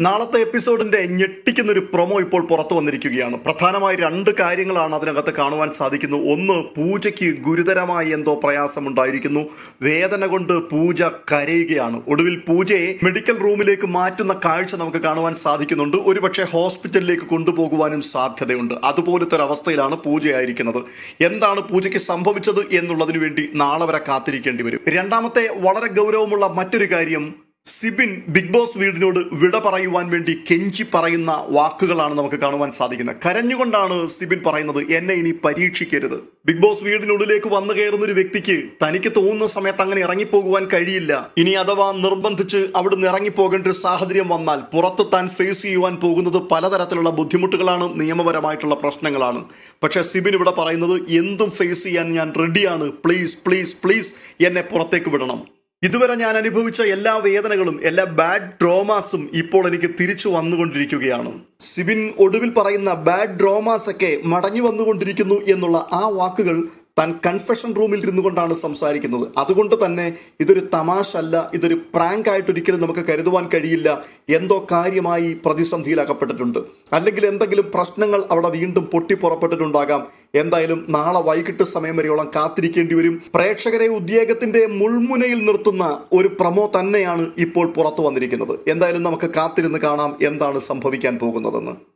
നാളത്തെ എപ്പിസോഡിന്റെ ഞെട്ടിക്കുന്നൊരു പ്രൊമോ ഇപ്പോൾ പുറത്തു വന്നിരിക്കുകയാണ്. പ്രധാനമായി രണ്ട് കാര്യങ്ങളാണ് അതിനകത്ത് കാണുവാൻ സാധിക്കുന്നു. ഒന്ന് പൂജയ്ക്ക് ഗുരുതരമായി എന്തോ പ്രയാസമുണ്ടായിരിക്കുന്നു. വേദന കൊണ്ട് പൂജ കരയുകയാണ്. ഒടുവിൽ പൂജയെ മെഡിക്കൽ റൂമിലേക്ക് മാറ്റുന്ന കാഴ്ച നമുക്ക് കാണുവാൻ സാധിക്കുന്നുണ്ട്. ഒരുപക്ഷെ ഹോസ്പിറ്റലിലേക്ക് കൊണ്ടുപോകുവാനും സാധ്യതയുണ്ട്. അതുപോലത്തെ ഒരു അവസ്ഥയിലാണ് പൂജയായിരിക്കുന്നത്. എന്താണ് പൂജയ്ക്ക് സംഭവിച്ചത് എന്നുള്ളതിനു വേണ്ടി നാളെ വരെ കാത്തിരിക്കേണ്ടി വരും. രണ്ടാമത്തെ വളരെ ഗൗരവമുള്ള മറ്റൊരു കാര്യം സിബിൻ ബിഗ് ബോസ് വീടിനോട് വിട പറയുവാൻ വേണ്ടി കെഞ്ചി പറയുന്ന വാക്കുകളാണ് നമുക്ക് കാണുവാൻ സാധിക്കുന്നത്. കരഞ്ഞുകൊണ്ടാണ് സിബിൻ പറയുന്നത് എന്നെ ഇനി പരീക്ഷിക്കരുത്. ബിഗ് ബോസ് വീടിനുള്ളിലേക്ക് വന്നു കയറുന്ന ഒരു വ്യക്തിക്ക് തനിക്ക് തോന്നുന്ന സമയത്ത് അങ്ങനെ ഇറങ്ങിപ്പോകുവാൻ കഴിയില്ല. ഇനി അഥവാ നിർബന്ധിച്ച് അവിടുന്ന് ഇറങ്ങിപ്പോകേണ്ട ഒരു സാഹചര്യം വന്നാൽ പുറത്ത് താൻ ഫേസ് ചെയ്യുവാൻ പോകുന്നത് പലതരത്തിലുള്ള ബുദ്ധിമുട്ടുകളാണ് നിയമപരമായിട്ടുള്ള പ്രശ്നങ്ങളാണ്. പക്ഷെ സിബിൻ ഇവിടെ പറയുന്നത് എന്തും ഫേസ് ചെയ്യാൻ ഞാൻ റെഡിയാണ് പ്ലീസ് പ്ലീസ് പ്ലീസ് എന്നെ പുറത്തേക്ക് വിടണം. ഇതുവരെ ഞാൻ അനുഭവിച്ച എല്ലാ വേദനകളും എല്ലാ ബാഡ് ഡ്രോമാസും ഇപ്പോൾ എനിക്ക് തിരിച്ചു വന്നുകൊണ്ടിരിക്കുകയാണ്. സിബിൻ ഒടുവിൽ പറയുന്ന ബാഡ് ഡ്രോമാസ് ഒക്കെ മടങ്ങി വന്നുകൊണ്ടിരിക്കുന്നു എന്നുള്ള ആ വാക്കുകൾ താൻ കൺഫെഷൻ റൂമിൽ ഇരുന്നു കൊണ്ടാണ് സംസാരിക്കുന്നത്. അതുകൊണ്ട് തന്നെ ഇതൊരു തമാശ അല്ല ഇതൊരു പ്രാങ്ക് ആയിട്ട് ഒരിക്കലും നമുക്ക് കരുതുവാൻ കഴിയില്ല. എന്തോ കാര്യമായി പ്രതിസന്ധിയിൽ അകപ്പെട്ടിട്ടുണ്ട് അല്ലെങ്കിൽ എന്തെങ്കിലും പ്രശ്നങ്ങൾ അവിടെ വീണ്ടും പൊട്ടിപ്പുറപ്പെട്ടിട്ടുണ്ടാകാം. എന്തായാലും നാളെ വൈകിട്ട് സമയം വരെയോളം കാത്തിരിക്കേണ്ടി വരും. പ്രേക്ഷകരെ ഉദ്യോഗത്തിന്റെ മുൾമുനയിൽ നിർത്തുന്ന ഒരു പ്രമോ തന്നെയാണ് ഇപ്പോൾ പുറത്തു വന്നിരിക്കുന്നത്. എന്തായാലും നമുക്ക് കാത്തിരുന്ന് കാണാം എന്താണ് സംഭവിക്കാൻ പോകുന്നതെന്ന്.